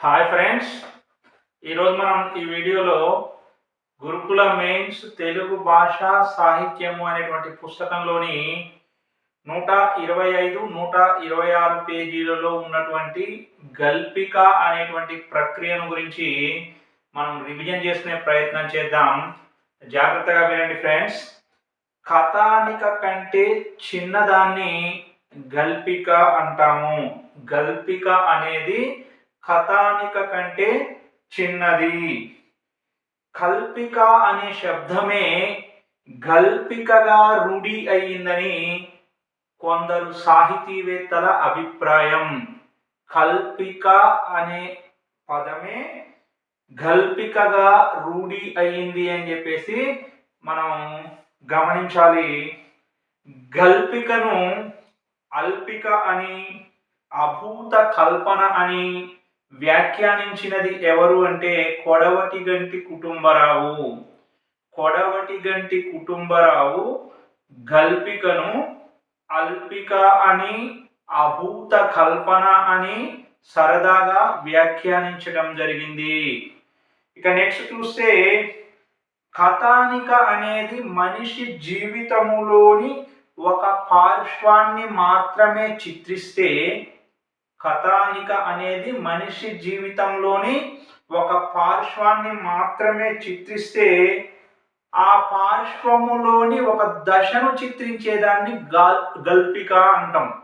Hi friends ఈరోజు మనం ఈ వీడియోలో గురుకుల మెయిన్స్ తెలుగు భాష సాహిత్యము అనేటువంటి పుస్తకంలోని నూట ఇరవై ఐదు నూట ఇరవై ఆరు పేజీలలో ఉన్నటువంటి గల్పిక అనేటువంటి ప్రక్రియను గురించి మనం రివిజన్ చేసుకునే ప్రయత్నం చేద్దాం. జాగ్రత్తగా వినండి ఫ్రెండ్స్ కథానిక కంటే చిన్నదాన్ని గల్పిక అంటాము. గల్పిక అనేది కథానిక కంటే చిన్నది. కల్పిక అనే శబ్దమే గల్పికగా రూఢి అయ్యిందని కొందరు సాహితీవేత్తల అభిప్రాయం. కల్పిక అనే పదమే గల్పికగా రూఢి అయ్యింది అని చెప్పేసి మనం గమనించాలి. గల్పికను అల్పిక అని అభూత కల్పన అని వ్యాఖ్యానించినది ఎవరు అంటే కొడవటి గంటి కుటుంబరావు. కొడవటి గంటి కుటుంబరావు గల్పికను అల్పిక అని అభూత కల్పన అని సరదాగా వ్యాఖ్యానించడం జరిగింది. ఇక నెక్స్ట్ చూస్తే కథానిక అనేది మనిషి జీవితములోని ఒక పార్శ్వాన్ని మాత్రమే చిత్రిస్తే కథానిక అనేది మనిషి జీవితంలోని ఒక పార్శ్వాన్ని మాత్రమే చిత్రిస్తే ఆ పార్శ్వములోని ఒక దశను చిత్రించేదాన్ని గల్ గల్పిక అంటాం.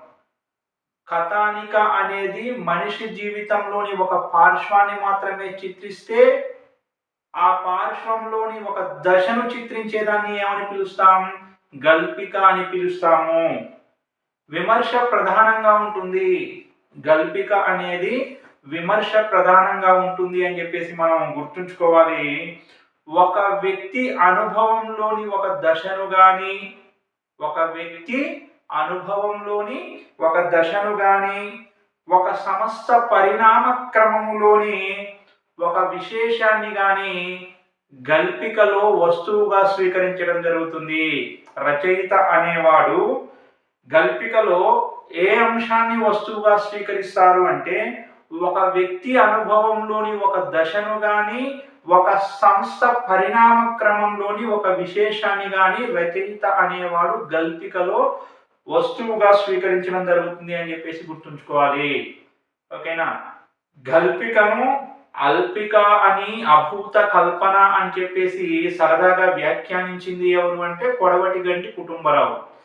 కథానిక అనేది మనిషి జీవితంలోని ఒక పార్శ్వాన్ని మాత్రమే చిత్రిస్తే ఆ పార్శ్వంలోని ఒక దశను చిత్రించేదాన్ని ఏమని పిలుస్తాం? గల్పిక అని పిలుస్తాము. విమర్శ ప్రధానంగా ఉంటుంది. గల్పిక అనేది విమర్శ ప్రధానంగా ఉంటుంది అని చెప్పేసి మనం గుర్తుంచుకోవాలి. ఒక వ్యక్తి అనుభవంలోని ఒక దశను గాని ఒక వ్యక్తి అనుభవంలోని ఒక దశను గాని ఒక సమస్త పరిణామ క్రమములోని ఒక విశేషాన్ని గాని గల్పికలో వస్తువుగా స్వీకరించడం జరుగుతుంది. రచయిత అనేవాడు గల్పికలో ఏ అంశాన్ని వస్తువుగా స్వీకరిస్తారు అంటే ఒక వ్యక్తి అనుభవంలోని ఒక దశను కానీ ఒక సంస్థ పరిణామ క్రమంలోని ఒక విశేషాన్ని కానీ రచయిత అనేవాడు గల్పికలో వస్తువుగా స్వీకరించడం జరుగుతుంది అని చెప్పేసి గుర్తుంచుకోవాలి. ఓకేనా? గల్పికను అల్పిక అని అభూత కల్పన అని చెప్పేసి సరదాగా వ్యాఖ్యానించింది ఎవరు అంటే కొడవటి గంటి కుటుంబరావు.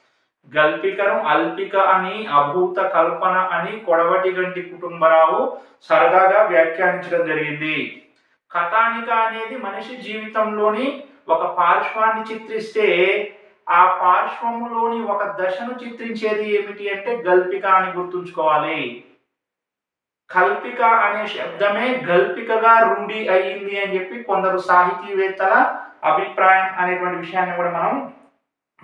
గల్పికను అల్పిక అని అభూత కల్పన అని కొడవటి గంటి కుటుంబరావు సరదాగా వ్యాఖ్యానించడం జరిగింది. కథానిక అనేది మనిషి జీవితంలోని ఒక పార్శ్వాన్ని చిత్రిస్తే ఆ పార్శ్వములోని ఒక దశను చిత్రించేది ఏమిటి అంటే గల్పిక అని గుర్తుంచుకోవాలి. కల్పిక అనే శబ్దమే గల్పికగా రూఢి అయ్యింది అని చెప్పి కొందరు సాహితీవేత్తల అభిప్రాయం అనేటువంటి విషయాన్ని కూడా మనం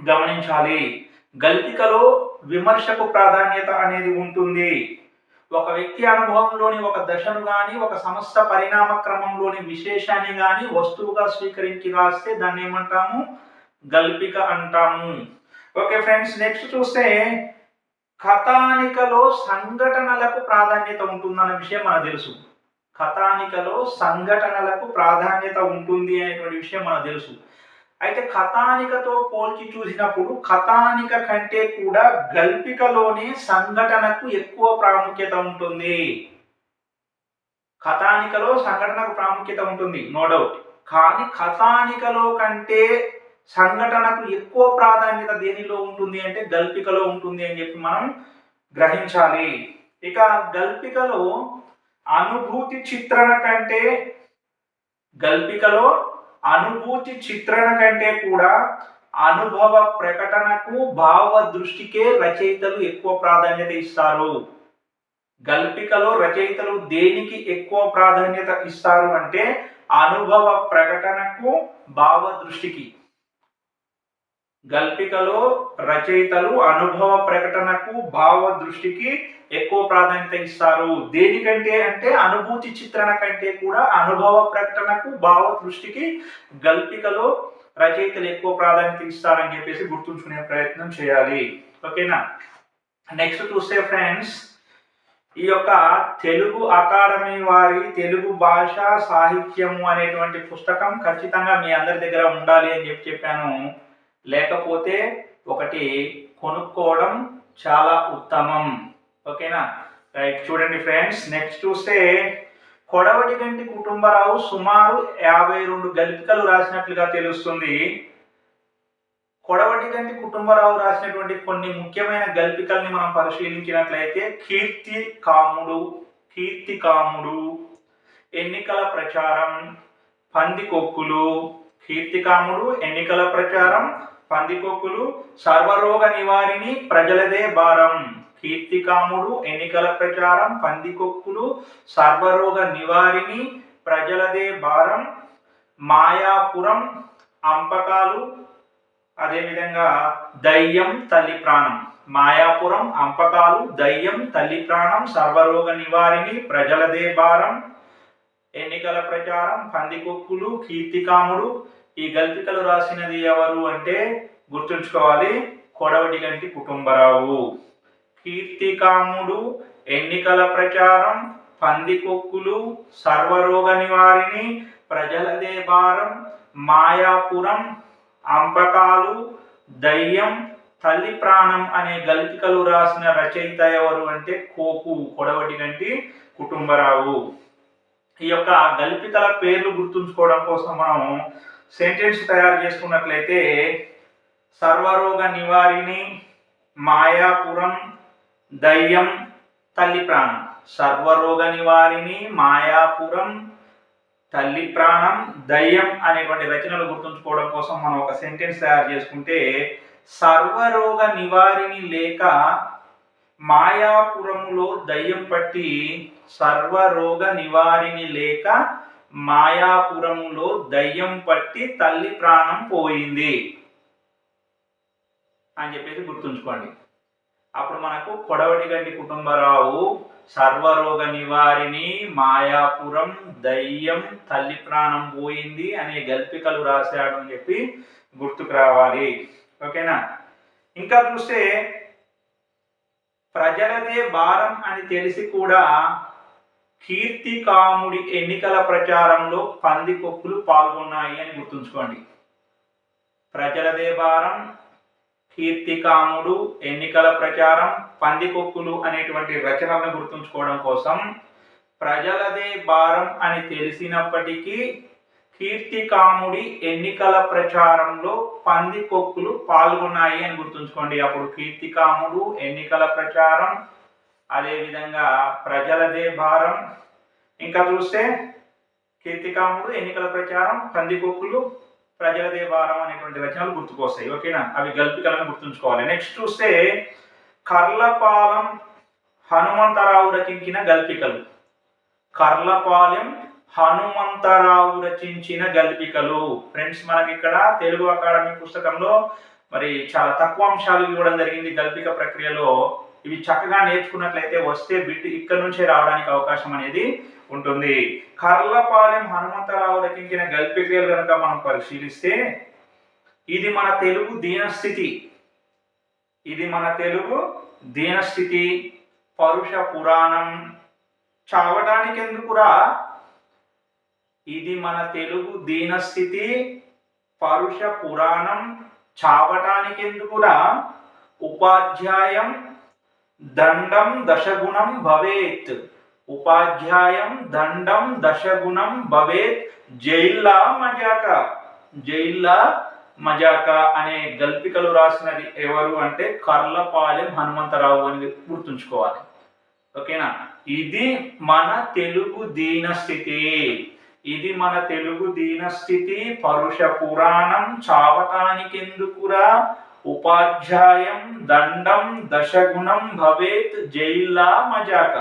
గమనించాలి. గల్పికలో విమర్శకు ప్రాధాన్యత అనేది ఉంటుంది. ఒక వ్యక్తి అనుభవంలోని ఒక దశను గాని ఒక సమస్త పరిణామ క్రమంలోని విశేషాన్ని గాని వస్తువుగా స్వీకరించి రాస్తే దాన్ని ఏమంటాము? గల్పిక అంటాము. ఓకే ఫ్రెండ్స్ నెక్స్ట్ చూస్తే కథానికలో సంఘటనలకు ప్రాధాన్యత ఉంటుందన్న విషయం మనకు తెలుసు. కథానికలో సంఘటనలకు ప్రాధాన్యత ఉంటుంది అనేటువంటి విషయం మనకు తెలుసు. అయితే కథానికతో పోల్చి చూసినప్పుడు కథానిక కంటే కూడా గల్పికలోనే సంఘటనకు ఎక్కువ ప్రాముఖ్యత ఉంటుంది. కథానికలో సంఘటనకు ప్రాముఖ్యత ఉంటుంది నో డౌట్ కానీ కథానికలో కంటే సంఘటనకు ఎక్కువ ప్రాధాన్యత దేనిలో ఉంటుంది అంటే గల్పికలో ఉంటుంది అని చెప్పి మనం గ్రహించాలి. ఇక గల్పికలో అనుభూతి చిత్రణ కంటే గల్పికలో అనుభూతి చిత్రణ కంటే కూడా అనుభవ ప్రకటనకు భావ దృష్టికే రచయితలు ఎక్కువ ప్రాధాన్యత ఇస్తారు. గల్పికలో రచయితలు దేనికి ఎక్కువ ప్రాధాన్యత ఇస్తారు అంటే అనుభవ ప్రకటనకు భావ దృష్టికి. గల్పికలో రచయితలు అనుభవ ప్రకటనకు భావ దృష్టికి ఎక్కువ ప్రాధాన్యత ఇస్తారు. దేనికంటే అంటే అనుభూతి చిత్రణ కంటే కూడా అనుభవ ప్రకటనకు భావ దృష్టికి గల్పికలో రచయితలు ఎక్కువ ప్రాధాన్యత ఇస్తారని చెప్పేసి గుర్తుంచుకునే ప్రయత్నం చేయాలి. ఓకేనా? నెక్స్ట్ చూస్తే ఫ్రెండ్స్ ఈ యొక్క తెలుగు అకాడమీ వారి తెలుగు భాష సాహిత్యము అనేటువంటి పుస్తకం ఖచ్చితంగా మీ అందరి దగ్గర ఉండాలి అని చెప్పి చెప్పాను. లేకపోతే ఒకటి కొనుక్కోవడం చాలా ఉత్తమం. ఓకేనా? రైట్ చూడండి ఫ్రెండ్స్ నెక్స్ట్ చూస్తే కొడవటి గంటి కుటుంబరావు సుమారు యాభై రెండు గల్పికలు రాసినట్లుగా తెలుస్తుంది. కొడవటి గంటి కుటుంబరావు రాసినటువంటి కొన్ని ముఖ్యమైన గల్పికల్ని మనం పరిశీలించినట్లయితే కీర్తి కాముడు కీర్తి కాముడు ఎన్నికల ప్రచారం పందికొక్కులు కీర్తికాముడు ఎన్నికల ప్రచారం పందికొక్కులు సర్వరోగ నివారిణి ప్రజలదే భారం. కీర్తికాముడు ఎన్నికల ప్రచారం పందికొక్కులు సర్వరోగ నివారిణి ప్రజలదే భారం. మాయాపురం అంపకాలు అదేవిధంగా దయ్యం తల్లి ప్రాణం. మాయాపురం అంపకాలు దయ్యం తల్లి ప్రాణం సర్వరోగ నివారిణి ప్రజలదే భారం. ఎన్నికల ప్రచారం పందికొక్కులు కీర్తికాముడు ఈ గల్పికలు రాసినది ఎవరు అంటే గుర్తుంచుకోవాలి కొడవటి గంటి కుటుంబరావు. కీర్తికాముడు ఎన్నికల ప్రచారం పందికొక్కులు సర్వరోగ నివారిణి ప్రజలదే భారం మాయాపురం అంపకాలు దయ్యం తల్లి ప్రాణం అనే గల్పికలు రాసిన రచయిత ఎవరు అంటే కోపు కొడవటి గంటి కుటుంబరావు. ఈ యొక్క గల్పికల పేర్లు గుర్తుంచుకోవడం కోసం మనం సెంటెన్స్ తయారు చేసుకున్నట్లయితే సర్వరోగ నివారిణి మాయాపురం దయ్యం తల్లి ప్రాణం. సర్వరోగ నివారిణి మాయాపురం తల్లి ప్రాణం దయ్యం అనేటువంటి రచనలు గుర్తుంచుకోవడం కోసం మనం ఒక సెంటెన్స్ తయారు చేసుకుంటే సర్వరోగ నివారిణి లేక మాయాపురములో దయ్యం పట్టి సర్వరోగ నివారిణి లేక మాయాపురంలో దయ్యం పట్టి తల్లి ప్రాణం పోయింది అని చెప్పేసి గుర్తుంచుకోండి. అప్పుడు మనకు కొడవటి గంటి కుటుంబరావు సర్వరోగ నివారిణి మాయాపురం దయ్యం తల్లి ప్రాణం పోయింది అనే గల్పికలు రాశాడు అని చెప్పి గుర్తుకు రావాలి. ఓకేనా? ఇంకా చూస్తే ప్రజలదే భారం అని తెలిసి కూడా కీర్తి కాముడి ఎన్నికల ప్రచారంలో పందికొక్కులు పాల్గొన్నాయి అని గుర్తుంచుకోండి. ప్రజలదే భారం కీర్తికాముడు ఎన్నికల ప్రచారం పందికొక్కులు అనేటువంటి రచనలను గుర్తుంచుకోవడం కోసం ప్రజలదే భారం అని తెలిసినప్పటికీ కీర్తికాముడి ఎన్నికల ప్రచారంలో పందికొక్కులు పాల్గొన్నాయి అని గుర్తుంచుకోండి. అప్పుడు కీర్తికాముడు ఎన్నికల ప్రచారం అదేవిధంగా ప్రజలదే భారం ఇంకా చూస్తే కీర్తికాముడు ఎన్నికల ప్రచారం కందికొక్కులు ప్రజలదే భారం అనేటువంటి రచనలు గుర్తుకొస్తాయి. ఓకేనా? అవి గల్పికలను గుర్తుంచుకోవాలి. నెక్స్ట్ చూస్తే కర్లపాలెం హనుమంతరావు రచించిన గల్పికలు. కర్లపాలెం హనుమంతరావు రచించిన గల్పికలు. ఫ్రెండ్స్ మనకి ఇక్కడ తెలుగు అకాడమీ పుస్తకంలో మరి చాలా తక్కువ అంశాలు ఇవ్వడం జరిగింది గల్పిక ప్రక్రియలో. ఇవి చక్కగా నేర్చుకున్నట్లయితే వస్తే బిట్ ఇక్కడ నుంచే రావడానికి అవకాశం అనేది ఉంటుంది. కర్లపాలెం హనుమంతరావు రచించిన గల్పిక్రియలు కనుక మనం పరిశీలిస్తే ఇది మన తెలుగు దీనస్థితి. ఇది మన తెలుగు దీనస్థితి. పరుష పురాణం. చావటానికి ఎందుకురా ఇది మన తెలుగు దీనస్థితి. పరుష పురాణం. చావటానికి ఎందుకురా ఉపాధ్యాయం. దండం దశగుణం భవేత్ ఉపాధ్యాయం దండం దశగుణం భవేత్ జైల్లా మజాక జైల్లా మజాక అనే గల్పికలు రాసినది ఎవరు అంటే కర్లపాలెం హనుమంతరావు అని గుర్తుంచుకోవాలి. ఓకేనా? ఇది మన తెలుగు దీనస్థితి. ఇది మన తెలుగు దీనస్థితి. పరుష పురాణం చావటానికెందుకురా? ఉపాధ్యాయం దండం దశగుణం భవేత్ జైల్లా మజాక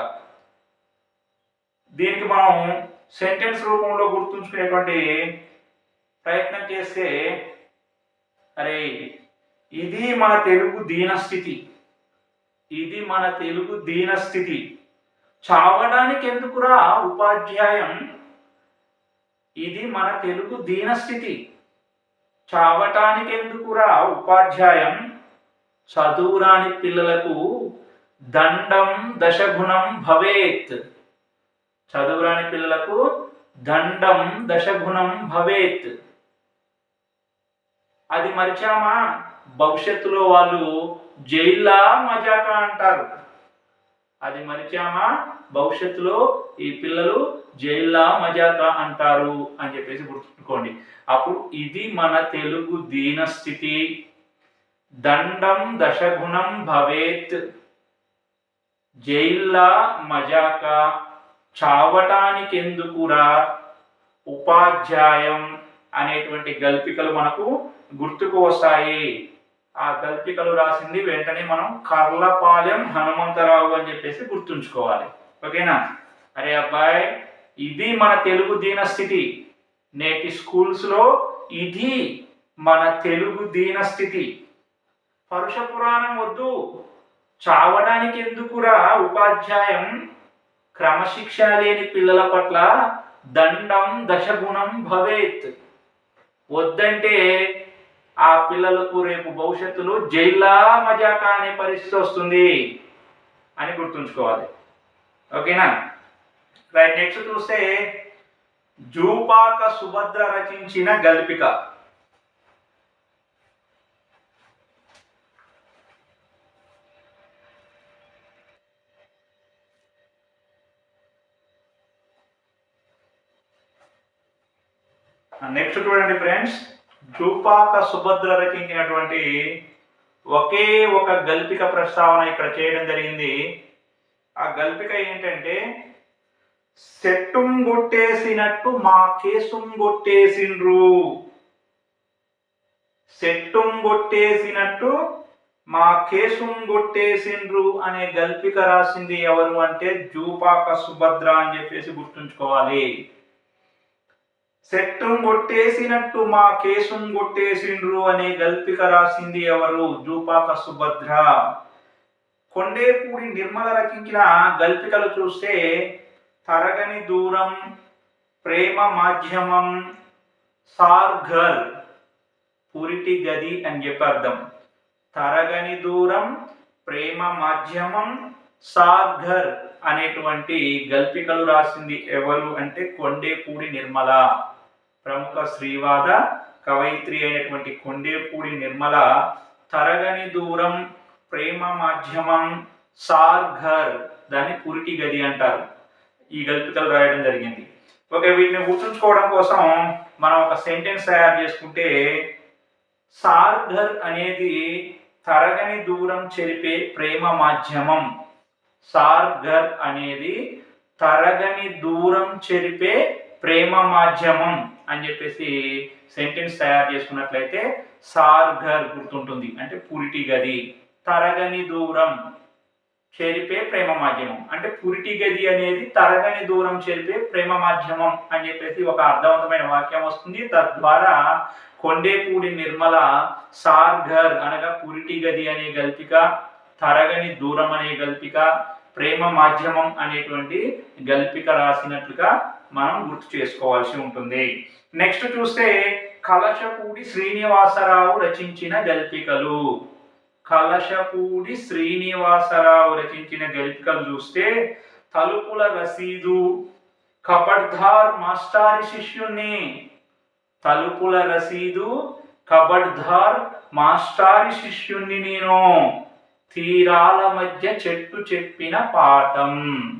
దీనికి మనం సెంటెన్స్ రూపంలో గుర్తుంచుకునేటువంటి ప్రయత్నం చేస్తే అరే ఇది మన తెలుగు దీనస్థితి. ఇది మన తెలుగు దీనస్థితి. చావడానికి ఎందుకురా ఉపాధ్యాయం? ఇది మన తెలుగు దీనస్థితి. చావటానికి ఎందుకురా ఉపాధ్యాయం? చదువురాని పిల్లలకు దండం దశగుణం భవేత్. చదువురాని పిల్లలకు దండం దశగుణం భవేత్. అది మరిచామా? భవిష్యత్తులో వాళ్ళు జైల్లా మజాకా అంటారు. అది మరిచామా భవిష్యత్తులో ఈ పిల్లలు జైల్లా మజాకా అంటారు అని చెప్పేసి గుర్తుకోండి అప్పుడు ఇది మన తెలుగు దీనస్థితి. దండం దశగుణం భవేత్. జైల్లా మజాక చావటానికెందుకురా? ఉపాధ్యాయం అనేటువంటి గల్పికలు మనకు గుర్తుకు వస్తాయి. ఆ గల్పికలు రాసింది వెంటనే మనం కర్లపాలెం హనుమంతరావు అని చెప్పేసి గుర్తుంచుకోవాలి. ఓకేనా? అరే అబ్బాయి ఇది మన తెలుగు దీనస్థితి. నేటి స్కూల్స్లో ఇది మన తెలుగు దీనస్థితి. పరుష పురాణం వద్దు. చావడానికి ఎందుకురా ఉపాధ్యాయం? క్రమశిక్షణ లేని పిల్లల పట్ల దండం దశగుణం భవేత్. వద్దంటే ఆ పిల్లలకు రేపు భవిష్యత్తులో జైల్లా మజాకా అనే పరిస్థితి వస్తుంది అని గుర్తుంచుకోవాలి. ఓకేనా? రైట్ నెక్స్ట్ చూస్తే జూపాక సుభద్ర రచించిన గల్పిక. నెక్స్ట్ చూడండి ఫ్రెండ్స్. జూపాక సుభద్ర రచించినటువంటి ఒకే ఒక గల్పిక ప్రస్తావన ఇక్కడ చేయడం జరిగింది. ఆ గల్పిక ఏంటంటే సెట్టుం కొట్టేసినట్టు మా కేసుం కొట్టేసిండ్రు సెట్టుం కొట్టేసినట్టు మా కేసుం కొట్టేసిండ్రు అనే గల్పిక రాసింది ఎవరు అంటే జూపాక సుభద్ర అని చెప్పేసి గుర్తుంచుకోవాలి. సెట్టుం కొట్టేసినట్టు మా కేసుం కొట్టేసిండ్రు అనే గల్పిక రాసింది ఎవరు? జూపాక సుభద్ర. కొండేపూడి నిర్మల రచించిన గల్పికలు చూస్తే తరగని దూరం ప్రేమ మాధ్యమం సార్ఘర్ పురిటి గది అని చెప్పి అర్థం. తరగని దూరం ప్రేమ మాధ్యమం సార్ఘర్ అనేటువంటి గల్పికలు రాసింది ఎవరు అంటే కొండేపూడి నిర్మల. ప్రముఖ శ్రీవాద కవయిత్రి అయినటువంటి కొండేపూడి నిర్మల తరగని దూరం ప్రేమ మాధ్యమం సార్ఘర్ దాన్ని పురిటి గది అంటారు. ఈ గల్పికలు రాయడం జరిగింది. ఓకే వీటిని గుర్తుంచుకోవడం కోసం మనం ఒక సెంటెన్స్ తయారు చేసుకుంటే సార్ఘర్ అనేది తరగని దూరం చెరిపే ప్రేమ మాధ్యమం. సార్ఘర్ అనేది తరగని దూరం చెరిపే ప్రేమ మాధ్యమం. అని చెప్పేసి సెంటెన్స్ తయారు చేసుకున్నట్లయితే సార్ఘర్ గుర్తుంటుంది. అంటే పురిటి గది తరగని దూరం చెరిపే ప్రేమ మాధ్యమం. అంటే పురిటి గది అనేది తరగని దూరం చెరిపే ప్రేమ మాధ్యమం అని చెప్పేసి ఒక అర్థవంతమైన వాక్యం వస్తుంది. తద్వారా కొండేపూడి నిర్మల సార్ఘర్ అనగా పురిటి గది అనే గల్పిక తరగని దూరం అనే గల్పిక ప్రేమ మాధ్యమం అనేటువంటి గల్పిక రాసినట్లుగా మనం గుర్తు చేసుకోవాల్సి ఉంటుంది. నెక్స్ట్ చూస్తే కలశపూడి శ్రీనివాసరావు రచించిన గల్పికలు. కలశపూడి శ్రీనివాసరావు రచించిన గల్పికలు చూస్తే తలుపుల రసీదు కబడ్ధార్ మాస్టారి శిష్యుణ్ణి. తలుపుల రసీదు కబడ్ధార్ మాస్టారి శిష్యుణ్ణి నేను. తీరాల మధ్య చెట్టు చెప్పిన పాఠం.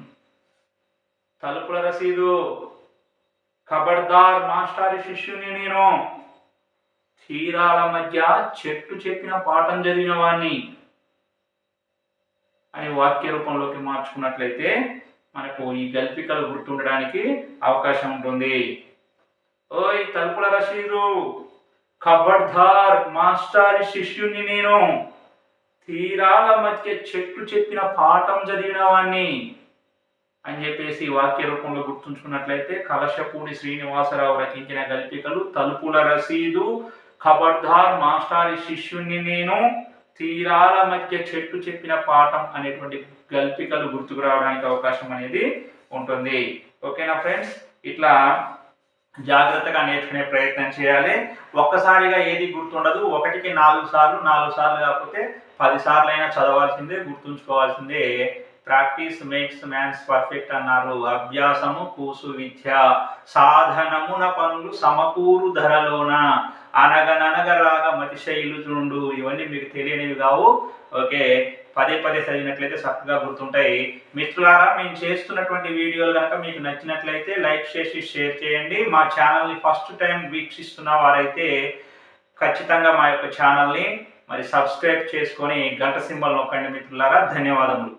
తలుపుల రసీదు. కబడ్దార్ మాస్టారి శిష్యుని నేను. తీరాల మధ్య చెట్టు చెప్పిన పాఠం చదివిన వాణ్ణి అని వాక్య రూపంలోకి మార్చుకున్నట్లయితే మనకు ఈ గల్పికలు గుర్తుండడానికి అవకాశం ఉంటుంది. ఓయ్ తలుపుల రసీదు. కబడ్దార్ మాస్టారి శిష్యుని నేను. తీరాల మధ్య చెట్టు చెప్పిన పాఠం చదివిన వాణ్ణి అని చెప్పేసి వాక్య రూపంలో గుర్తుంచుకున్నట్లయితే కలశపూడి శ్రీనివాసరావు రచించిన గల్పికలు తలుపుల రసీదు ఖబర్దార్ మాస్టారి శిష్యుణ్ణి నేను తీరాల మధ్య చెట్టు చెప్పిన పాఠం అనేటువంటి గల్పికలు గుర్తుకు రావడానికి అవకాశం అనేది ఉంటుంది. ఓకేనా ఫ్రెండ్స్? ఇట్లా జాగ్రత్తగా నేర్చుకునే ప్రయత్నం చేయాలి. ఒక్కసారిగా ఏది గుర్తుండదు ఒకటికి నాలుగు సార్లు నాలుగు సార్లు కాకపోతే పదిసార్లు అయినా చదవాల్సిందే గుర్తుంచుకోవాల్సిందే. ప్రాక్టీస్ మేక్స్ మ్యాన్స్ పర్ఫెక్ట్ అన్నారు. అభ్యాసము కూసు విద్య సాధనమున పనులు సమకూరు ధరలోన. అనగననగరాగ మతిశైలు చూడు ఇవన్నీ మీకు తెలియనివి కావు. ఓకే పదే పదే చదివినట్లయితే చక్కగా గుర్తుంటాయి. మిత్రులారా మేము చేస్తున్నటువంటి వీడియోలు కనుక మీకు నచ్చినట్లయితే లైక్ చేసి షేర్ చేయండి. మా ఛానల్ని ఫస్ట్ టైం వీక్షిస్తున్న వారైతే ఖచ్చితంగా మా యొక్క ఛానల్ని మరి సబ్స్క్రైబ్ చేసుకొని గంట సింబల్ నొక్కండి మిత్రులారా. ధన్యవాదములు.